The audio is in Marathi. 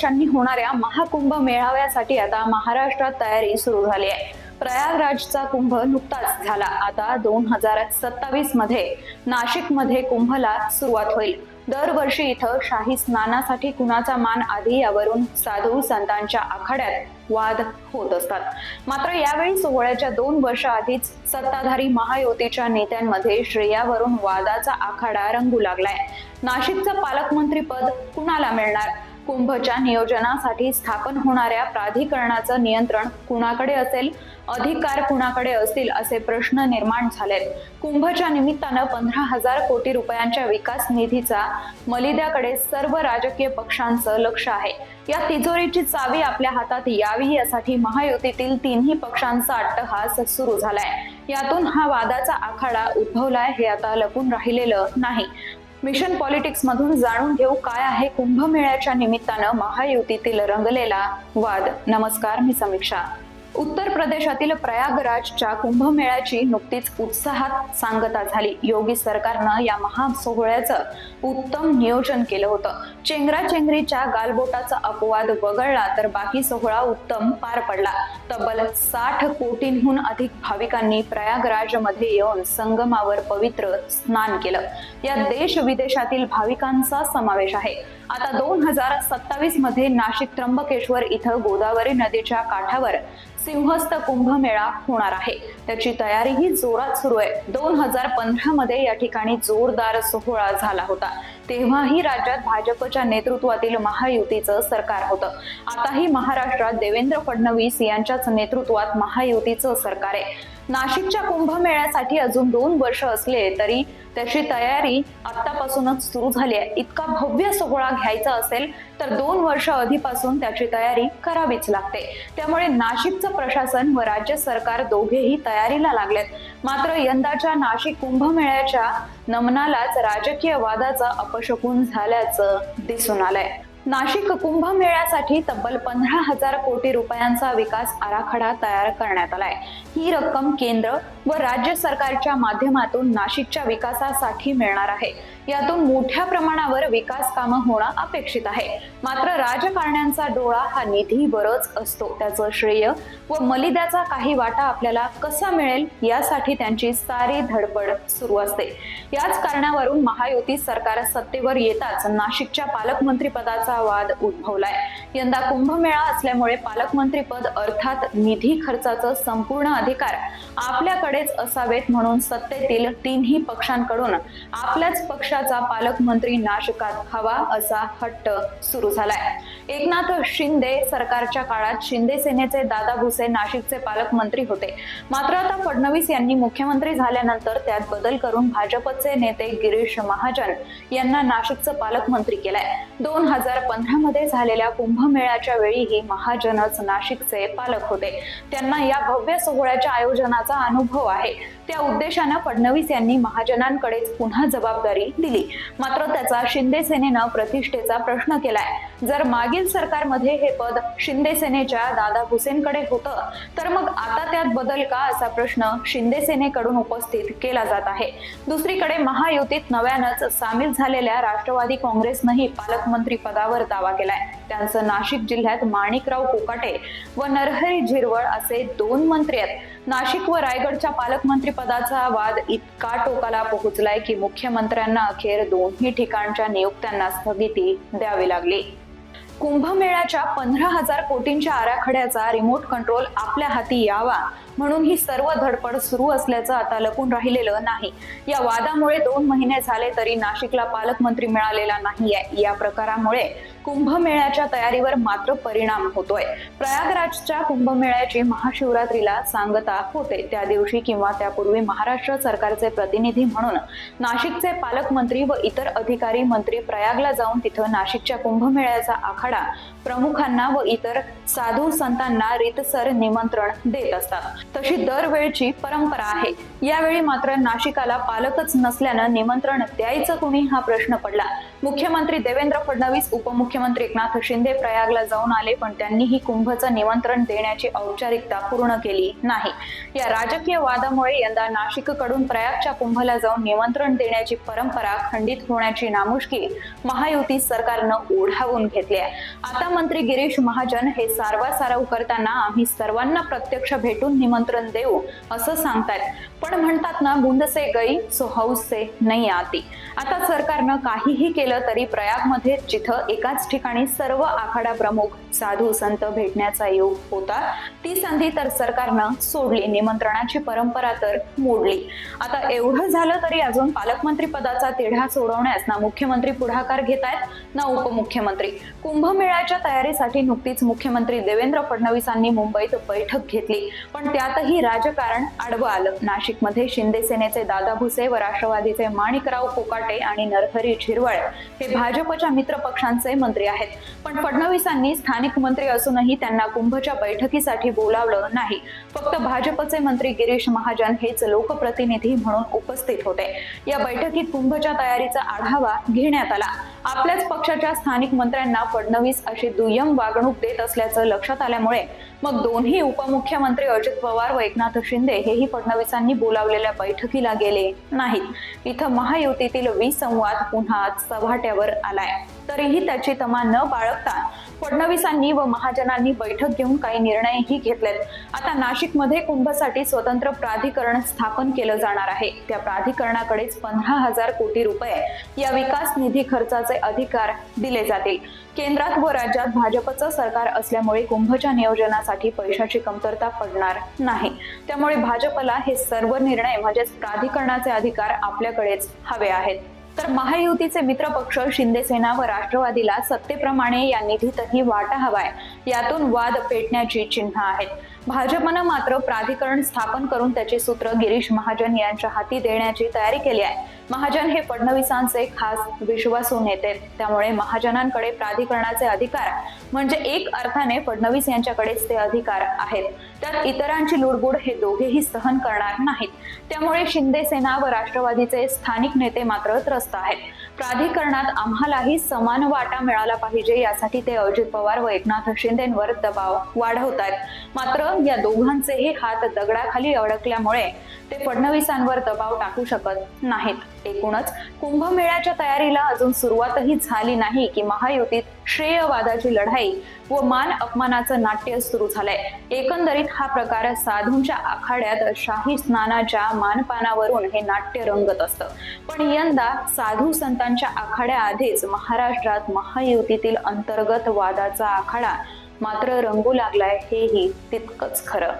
प्रदेशांनी होणाऱ्या महाकुंभ मेळाव्यासाठी आता महाराष्ट्रात तयारी सुरू झाली आहे. प्रयागराजचा कुंभ नुकताच झाला. आता दोन हजार सत्तावीसमध्ये नाशिकमध्ये कुंभला सुरुवात होईल. दरवर्षी इथं शाही स्नानासाठी कुणाचा मान आधी यावरून साधू संतांच्या आखाड्यात वाद होत असतात. मात्र यावेळी सोहळ्याच्या दोन वर्ष आधीच सत्ताधारी महायुतीच्या नेत्यांमध्ये श्रेयावरून वादाचा आखाडा रंगू लागलाय. नाशिकचं पालकमंत्री पद कुणाला मिळणार? कुंभच्या नियोजनासाठी स्थापन होणाऱ्या प्राधिकरणाचं नियंत्रण कुणाकडे असेल? अधिकार कुणाकडे असतील? असे प्रश्न निर्माण झालेत. कुंभच्या निमित्तानं पंधरा हजार कोटी रुपयांच्या विकास निधीचा मलिद्याकडे सर्व राजकीय पक्षांचं लक्ष आहे. या तिजोरीची चावी आपल्या हातात यावी यासाठी महायुतीतील तिन्ही पक्षांचा अट्टहास सुरू झालाय. यातून हा वादाचा आखाडा उद्भवलाय हे आता लपून राहिलेलं नाही. मिशन पॉलिटिक्स मधून जाणून घेऊ काय आहे कुंभमेळ्याच्या निमित्तानं महायुतीतील रंगलेला वाद. नमस्कार मी समीक्षा. उत्तर प्रदेशातील प्रयागराजच्या कुंभमेळ्याची नुकतीच उत्साहात सांगता झाली. योगी सरकारनं या महासोहळ्याचं उत्तम नियोजन केलं होतं. चेंगराचेंगरीच्या गालबोटाचा अपवाद वगळला तर बाकी सोहळा उत्तम पार पडला. तब्बल साठ कोटींहून अधिक भाविकांनी प्रयागराजमध्ये येऊन संगमावर पवित्र स्नान केलं. या देश विदेशातील भाविकांचा समावेश आहे. आता दोन हजार सत्तावीसमध्ये नाशिक त्र्यंबकेश्वर इथं गोदावरी नदीच्या काठावर सिंहस्थ कुंभमेळा होणार आहे. त्याची तयारीही जोरात सुरू आहे. दोन हजार पंधरा मध्ये या ठिकाणी जोरदार सोहळा झाला होता. तेव्हाही राज्यात भाजपच्या नेतृत्वातील महायुतीचं सरकार होतं. आताही महाराष्ट्रात देवेंद्र फडणवीस यांच्याच नेतृत्वात महायुतीचं सरकार आहे. नाशिकच्या कुंभमेळ्यासाठी अजून दोन वर्ष असले तरी त्याची तयारी आतापासूनच सुरू झाली आहे. इतका भव्य सोहळा घ्यायचा असेल तर दोन वर्ष आधीपासून त्याची तयारी करावीच लागते. त्यामुळे नाशिकचं प्रशासन व राज्य सरकार दोघेही तयारीला लागलेत. मात्र यंदाच्या नाशिक कुंभमेळ्याच्या नमनालाच राजकीय वादाचा अपशकून झाल्याचं दिसून आलंय. नाशिक कुंभमेळ्यासाठी तब्बल पंधरा हजार कोटी रुपयांचा विकास आराखडा तयार करण्यात आलाय. ही रक्कम केंद्र व राज्य सरकारच्या माध्यमातून नाशिकच्या विकासासाठी मिळणार आहे. यातून मोठ्या प्रमाणावर विकास कामं होणं अपेक्षित आहे. मात्र राजकारण्यांचा डोळा हा निधी बरच असतो. त्याचं श्रेय व मलिद्याचा काही वाटा आपल्याला कसा मिळेल यासाठी त्यांची सारी धडपड सुरू असते. याच कारणावरून महायुती सरकार सत्तेवर येताच नाशिकच्या पालकमंत्री पदाचा वाद उद्भवलाय. यंदा कुंभमेळा असल्यामुळे पालकमंत्री पद अर्थात निधी खर्चाचं संपूर्ण अधिकार आपल्याकडे आपल्याकडेच असावेत म्हणून सत्तेतील तिन्ही पक्षांकडून आपल्याच पक्षाचा पालकमंत्री नाशकात हवा असा हट्ट सुरू झालाय. एकनाथ शिंदे सरकारच्या काळात शिंदे सेनेचे दादा भुसे नाशिकचे पालकमंत्री होते. मात्र आता फडणवीस यांनी मुख्यमंत्री झाल्यानंतर त्यात बदल करून भाजपचे नेते गिरीश महाजन यांना नाशिकचं पालकमंत्री केलंय. दोन हजार पंधरा मध्ये झालेल्या कुंभमेळ्याच्या वेळीही महाजनच नाशिकचे पालक होते. त्यांना या भव्य सोहळ्याच्या आयोजनाचा अनुभव आहे. त्या उद्देशानं फडणवीस यांनी महाजनांकडेच पुन्हा जबाबदारी दिली. मात्र त्याचा शिंदे सेनेनं प्रतिष्ठेचा प्रश्न केलाय. जर मागे मागील सरकारमध्ये हे पद शिंदे सेनेच्या दादा भुसेनकडे होतं. तर मग आता त्यात बदल का असा प्रश्न शिंदे सेनेकडून उपस्थित केला जात आहे. दुसरीकडे महायुतीत नव्यानंच सामील झालेल्या राष्ट्रवादी काँग्रेसनंही पालकमंत्री पदावर दावा केलाय. त्यांचं नाशिक जिल्ह्यात माणिकराव कोकाटे व नरहरी झिरवळ असे दोन मंत्री आहेत. नाशिक व रायगडच्या पालकमंत्री पदाचा वाद इतका टोकाला पोहोचलाय की मुख्यमंत्र्यांना अखेर दोन्ही ठिकाणच्या नियुक्त्यांना स्थगिती द्यावी लागली. कुंभमेळ्याच्या पंधरा हजार कोटींच्या आराखड्याचा रिमोट कंट्रोल आपल्या हाती यावा म्हणून ही सर्व धडपड सुरू असल्याचं आता लपून राहिलेलं नाही. या वादामुळे दोन महिने झाले तरी नाशिकला पालकमंत्री मिळालेला नाही या प्रकारामुळे कुंभमेळ्याच्या तयारीवर मात्र परिणाम होतोय. प्रयागराजच्या कुंभमेळ्याची महाशिवरात्रीला सांगता होते. त्या दिवशी किंवा त्यापूर्वी महाराष्ट्र सरकारचे प्रतिनिधी म्हणून नाशिकचे पालकमंत्री व इतर अधिकारी मंत्री प्रयागला जाऊन तिथं नाशिकच्या कुंभमेळ्याचा आखाडा प्रमुखांना व इतर साधू संतांना रीतसर निमंत्रण देत असतात. तशी दरवेळची परंपरा आहे. यावेळी मात्र नाशिकाला पालकच नसल्यानं निमंत्रण द्यायचं कुणी हा प्रश्न पडला. मुख्यमंत्री देवेंद्र फडणवीस मुख्यमंत्री एकनाथ शिंदे प्रयागला जाऊन आले पण त्यांनीही कुंभचं निमंत्रण देण्याची औपचारिकता पूर्ण केली नाही. या राजकीय वादामुळे यंदा नाशिककडून प्रयागच्या कुंभला जाऊन निमंत्रण देण्याची परंपरा खंडित होण्याची नामुष्की महायुती सरकारनं ओढावून घेतली आहे. आता मंत्री गिरीश महाजन हे सारवासारव करताना आम्ही सर्वांना प्रत्यक्ष भेटून निमंत्रण देऊ असं सांगतायत. पण म्हणतात ना बुंद से गई सो हौस से नाही आती. आता सरकारनं काहीही केलं तरी प्रयागमध्ये जिथं एकाच ठिकाणी सर्व आखाडा प्रमुख साधू संत भेटण्याचा योग होता. ती संधी तर सरकारनं सोडली निमंत्रणाची परंपरा तर मोडली. आता एवढं झालं तरी अजून पालकमंत्री पदाचा तिढा सोडवण्यास ना मुख्यमंत्री पुढाकार घेत आहेत ना उपमुख्यमंत्री. कुंभमेळ्याच्या तयारीसाठी नुकतीच मुख्यमंत्री देवेंद्र फडणवीसांनी मुंबईत बैठक घेतली. पण त्यातही राजकारण आडवं आलं. नाशिकमध्ये शिंदे सेनेचे दादा भुसे व राष्ट्रवादीचे माणिकराव कोकाटे आणि नरहरी झिरवळ हे भाजपच्या मित्रपक्षांचे मंत्री आहेत. पण फडणवीसांनी स्थानिक मंत्री असूनही त्यांना कुंभच्या बैठकीसाठी बोलावलं नाही. फक्त भाजपचे मंत्री गिरीश महाजन हेच लोकप्रतिनिधी म्हणून उपस्थित होते. या बैठकीत कुंभच्या तयारीचा आढावा घेण्यात आला. आपल्याच पक्षाच्या स्थानिक मंत्र्यांना फडणवीस अशी दुय्यम वागणूक देत असल्याचं लक्षात आल्यामुळे मग दोन्ही उपमुख्यमंत्री अजित पवार व एकनाथ शिंदे हेही फडणवीसांनी बोलावलेल्या बैठकीला गेले नाहीत. इथं महायुतीतील विसंवाद पुन्हा चव्हाट्यावर आलाय. तरीही त्याची तमा न बाळगता फडणवीसांनी व महाजनांनी बैठक घेऊन काही निर्णयही घेतलेत. आता नाशिकमध्ये कुंभसाठी स्वतंत्र प्राधिकरण स्थापन केलं जाणार आहे. त्या प्राधिकरणाकडेच पंधरा हजार कोटी रुपये या विकास निधी खर्चाचे अधिकार दिले जातील. केंद्रात व राज्यात भाजपचं सरकार असल्यामुळे कुंभच्या नियोजनासाठी पैशाची कमतरता पडणार नाही. त्यामुळे भाजपला हे सर्व निर्णय म्हणजेच प्राधिकरणाचे अधिकार आपल्याकडेच हवे आहेत. तर महायुतीचे मित्रपक्ष शिंदे सेना व राष्ट्रवादीला सत्तेप्रमाणे या निधीतही वाटा हवाय. यातून वाद पेटण्याची चिन्ह आहेत. भाजपनं मात्र प्राधिकरण स्थापन करून त्याचे सूत्र गिरीश महाजन यांच्या हाती देण्याची तयारी केली आहे. महाजन हे फडणवीसांचे खास विश्वासू नेते. त्यामुळे महाजनांकडे प्राधिकरणाचे अधिकार म्हणजे एक अर्थाने फडणवीस यांच्याकडेच ते अधिकार आहेत. तर इतरांची लुडबुड हे दोघेही सहन करणार नाहीत. त्यामुळे शिंदे सेना व राष्ट्रवादीचे स्थानिक नेते मात्र त्रस्त आहेत. प्राधिकरणात आम्हालाही समान वाटा मिळाला पाहिजे यासाठी ते अजित पवार व एकनाथ शिंदेवर दबाव वाढवत आहेत मात्र या दोघांचेही हात दगडाखाली अडकल्यामुळे ते फडणवीसांवर दबाव टाकू शकत नाहीत. एकूणच कुंभमेळ्याच्या तयारीला अजून सुरुवातही झाली नाही की महायुतीत श्रेयवादाची लढाई व मान अपमानाचं नाट्य सुरू झालंय. एकंदरीत हा प्रकार साधूंच्या आखाड्यात शाही स्नानाच्या मानपानावरून हे नाट्य रंगत असतं. पण यंदा साधू संतांच्या आखाड्याआधीच महाराष्ट्रात महायुतीतील अंतर्गत वादाचा आखाडा मात्र रंगू लागलाय हेही तितकंच खरं.